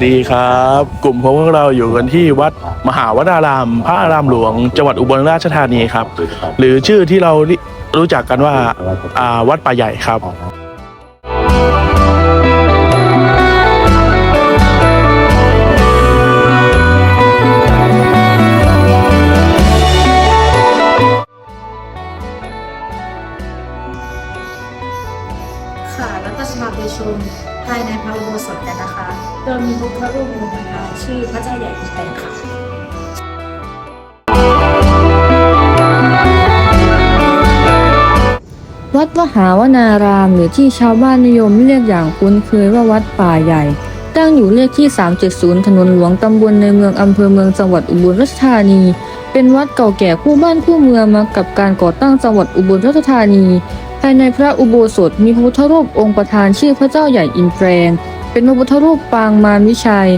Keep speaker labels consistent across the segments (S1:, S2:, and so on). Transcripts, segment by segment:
S1: สวัสดีครับ กลุ่มของพวกเราอยู่กันที่วัดมหาวนาราม พระอารามหลวงจังหวัดอุบลราชธานีครับ หรือชื่อที่เรารู้จักกันว่าอ่าวัดป่าใหญ่ครับ
S2: ระรูปหนึ่งนะคะชื่อพระเจ้าใหญ่อินแปงค่ะ
S3: วัดมหาวนารามหรือที่ชาวบ้านนิยมเรียกอย่างคุ้นเคยว่าวัดป่าใหญ่ ตั้งอยู่เลขที่ 370 ถนนหลวงตำบลในเมืองอำเภอเมืองจังหวัดอุบลราชธานี เป็นวัดเก่าแก่คู่บ้านคู่เมืองมากับการก่อตั้งจังหวัดอุบลราชธานี ภายในพระอุโบสถมีพระพุทธรูปองค์ประธานชื่อพระเจ้าใหญ่อินแปลง เป็นพระพุทธรูปปางมารวิชัย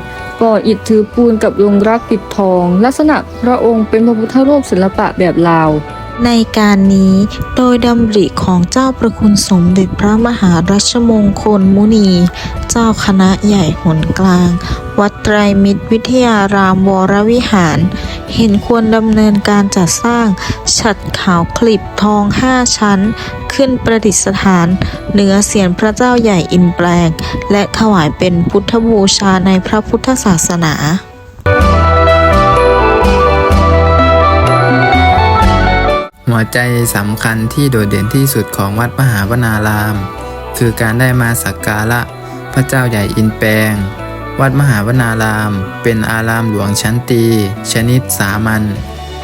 S3: ก่ออิฐถือปูนกับลงรักปิดทอง ลักษณะพระองค์เป็นพระพุทธรูปศิลปะแบบลาว
S4: ในการนี้โดยดำริของเจ้าประคุณสมเด็จพระมหารัชมงคลมุนี เจ้าคณะใหญ่หนกลาง วัดไตรมิตรวิทยารามวรวิหาร เห็นควรดำเนินการจัดสร้าง ฉัดขาวคลิบทองห้าชั้น ขึ้นประดิษฐานเหนือเสียนพระเจ้าใหญ่อินแปลง และถวายเป็นพุทธบูชาในพระพุทธศาสนา
S5: หัวใจสำคัญที่โดดเด่นที่สุดของวัดมหาวนาราม คือการได้มาสักการะพระเจ้าใหญ่อินแปลง วัดมหาวนาราม เป็นอารามหลวงชั้นตี ชนิดสามัญ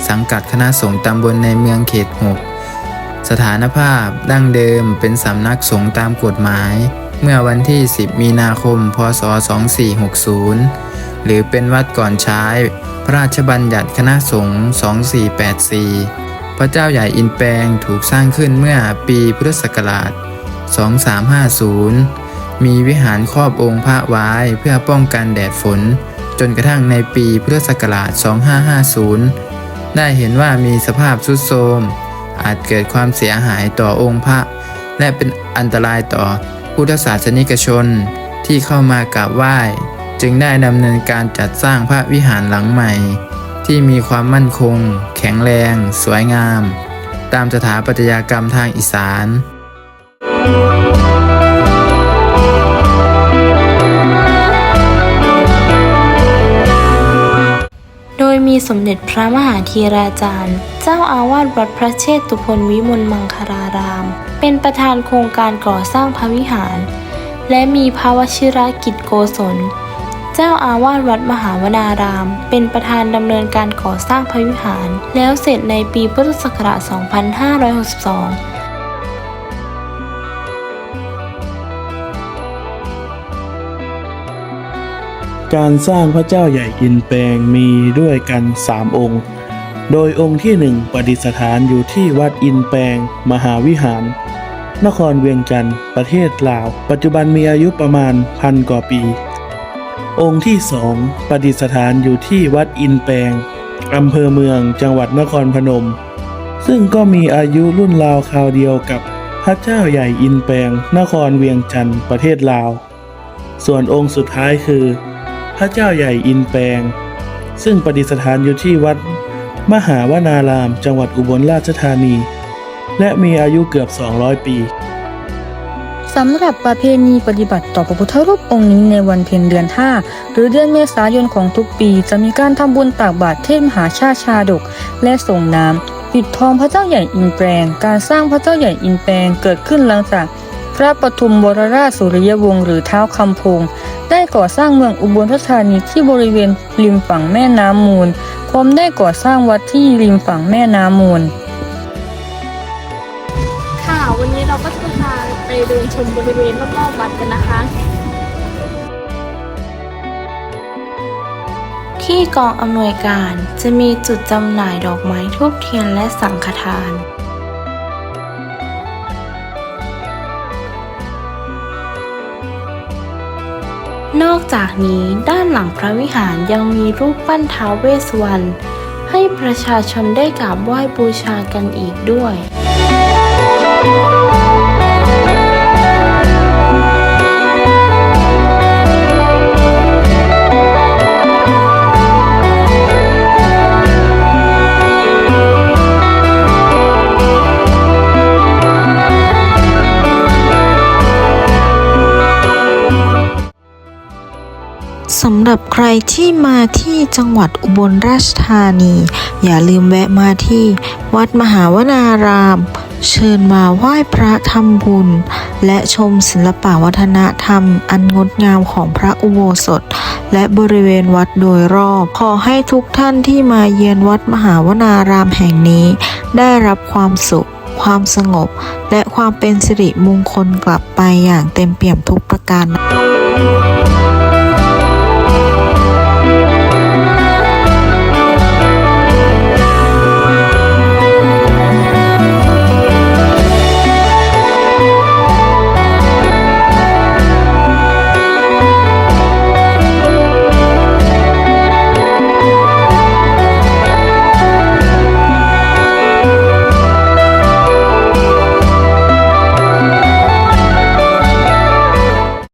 S5: สังกัดคณะสงฆ์ตำบลในเมืองเขตหกสถานภาพดั้งเดิมเป็นสำนักสงฆ์ตามกฎหมาย เมื่อวันที่ 10 มีนาคม พศ 2460 หรือเป็นวัดก่อนใช้ พระราชบัญญัติคณะสงฆ์ 2484 พระเจ้าใหญ่อินแปงถูกสร้างขึ้นเมื่อปีพุทธศักราช 2350 มีวิหารครอบองค์พระไว้เพื่อป้องกันแดดฝน จนกระทั่งในปีพุทธศักราช 2550 ได้เห็นว่ามีสภาพทรุดโทรม อาจเกิดความเสียหายต่อองค์พระ และเป็นอันตรายต่อพุทธศาสนิกชนที่เข้ามากราบไหว้ จึงได้ดำเนินการจัดสร้างพระวิหารหลังใหม่ ที่มีความมั่นคง แข็งแรง สวยงาม ตามสถาปัตยกรรมทางอีสาน
S6: โด สมเด็จพระมหาธีราจารย์ เจ้าอาวาสวัดพระเชตุพนวิมลมังคาราราม เป็นประธานโครงการก่อสร้างพระวิหาร และมีพระวชิรกิจโกศล เจ้าอาวาสวัดมหาวนาราม เป็นประธานดำเนินการก่อสร้างพระวิหาร แล้วเสร็จในปีพุทธศักราช 2562
S1: การสร้างพระเจ้าใหญ่อินแปลงมีด้วยกันสามองค์ โดยองค์ที่หนึ่งประดิษฐานอยู่ที่วัดอินแปลง มหาวิหาร นครเวียงจันทร์ประเทศลาว ปัจจุบันมีอายุประมาณพันกว่าปี องค์ที่สองประดิษฐานอยู่ที่วัดอินแปลงอำเภอเมืองจังหวัดนครพนม ซึ่งก็มีอายุรุ่นราวคราวเดียวกับพระเจ้าใหญ่อินแปลง นครเวียงจันทร์ประเทศลาว ส่วนองค์สุดท้ายคือ พระเจ้าใหญ่อินแปลง ซึ่งประดิษฐานอยู่ที่วัด มหาวนาราม จังหวัดอุบลราชธานี และมีอายุเกือบ 200 ปี
S3: สำหรับประเพณีปฏิบัติต่อพระพุทธรูปองค์นี้ในวันเพ็ญเดือน 5 หรือเดือนเมษายนของทุกปี จะมีการทำบุญตักบาตรเทพมหาชาชาดก และส่งน้ำปิดทองพระเจ้าใหญ่อินแปลง การสร้างพระเจ้าใหญ่อินแปลงเกิดขึ้นหลังจากพระปฐุมวรราชสุริยวงศ์หรือเท้าคำพง ได้ก่อสร้างเมืองอุบลราชธานีที่บริเวณริมฝั่งแม่น้ำมูลพร้อมได้ก่อสร้างวัดที่ริมฝั่งแม่น้ำมูล
S2: ค่ะ วันนี้เราก็จะพาไปเดินชมบริเวณรอบๆวัดกันนะคะ
S6: ที่กองอำนวยการจะมีจุดจำหน่ายดอกไม้ทูบเทียนและสังฆทาน นอกจากนี้ด้านหลังพระวิหารยังมีรูปปั้นท้าวเวสสวรรณให้ประชาชนได้กราบไหว้บูชากันอีกด้วย
S4: หรับใครที่มาที่จังหวัดอุบลราชธานี อย่าลืมแวะมาที่ วัดมหาวนาราม เชิญมาไหว้พระทำบุญ และชมศิลปวัฒนธรรม อันงดงามของพระอุโบสถ และบริเวณวัดโดยรอบ ขอให้ทุกท่านที่มาเยือนวัดมหาวนารามแห่งนี้ ได้รับความสุข ความสงบ และความเป็นสิริมงคลกลับไปอย่างเต็มเปี่ยมทุกประการ